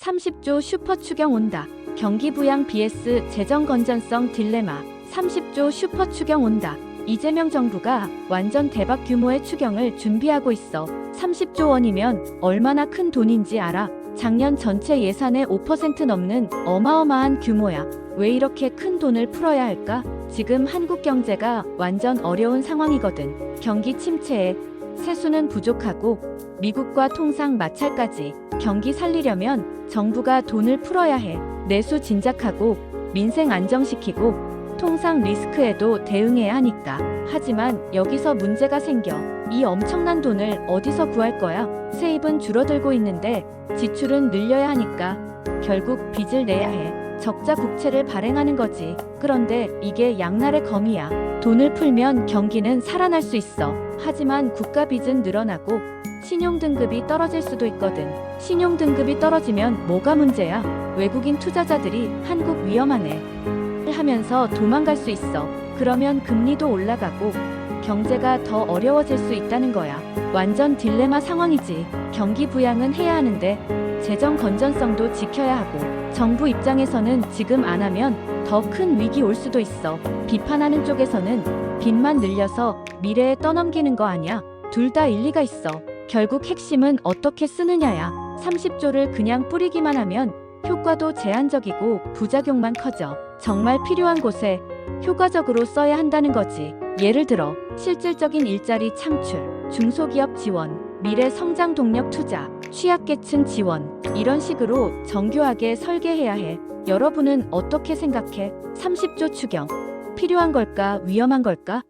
30조 슈퍼 추경 온다. 경기 부양 vs 재정 건전성 딜레마. 30조 슈퍼 추경 온다. 이재명 정부가 완전 대박 규모의 추경을 준비하고 있어. 30조 원이면 얼마나 큰 돈인지 알아. 작년 전체 예산의 5% 넘는 어마어마한 규모야. 왜 이렇게 큰 돈을 풀어야 할까? 지금 한국 경제가 완전 어려운 상황이거든. 경기 침체에 세수는 부족하고 미국과 통상 마찰까지 경기 살리려면 정부가 돈을 풀어야 해. 내수 진작하고 민생 안정시키고 통상 리스크에도 대응해야 하니까. 하지만 여기서 문제가 생겨. 이 엄청난 돈을 어디서 구할 거야? 세입은 줄어들고 있는데 지출은 늘려야 하니까 결국 빚을 내야 해. 적자 국채를 발행하는 거지. 그런데 이게 양날의 검이야. 돈을 풀면 경기는 살아날 수 있어. 하지만 국가 빚은 늘어나고 신용 등급이 떨어질 수도 있거든. 신용 등급이 떨어지면 뭐가 문제야? 외국인 투자자들이 한국 위험하네. 하면서 도망갈 수 있어. 그러면 금리도 올라가고 경제가 더 어려워질 수 있다는 거야. 완전 딜레마 상황이지. 경기 부양은 해야 하는데 재정 건전성도 지켜야 하고 정부 입장에서는 지금 안 하면 더 큰 위기 올 수도 있어. 비판하는 쪽에서는 빚만 늘려서 미래에 떠넘기는 거 아니야. 둘 다 일리가 있어. 결국 핵심은 어떻게 쓰느냐야. 30조를 그냥 뿌리기만 하면 효과도 제한적이고 부작용만 커져. 정말 필요한 곳에 효과적으로 써야 한다는 거지. 예를 들어 실질적인 일자리 창출, 중소기업 지원, 미래 성장 동력 투자, 취약계층 지원 이런 식으로 정교하게 설계해야 해. 여러분은 어떻게 생각해? 30조 추경 필요한 걸까? 위험한 걸까?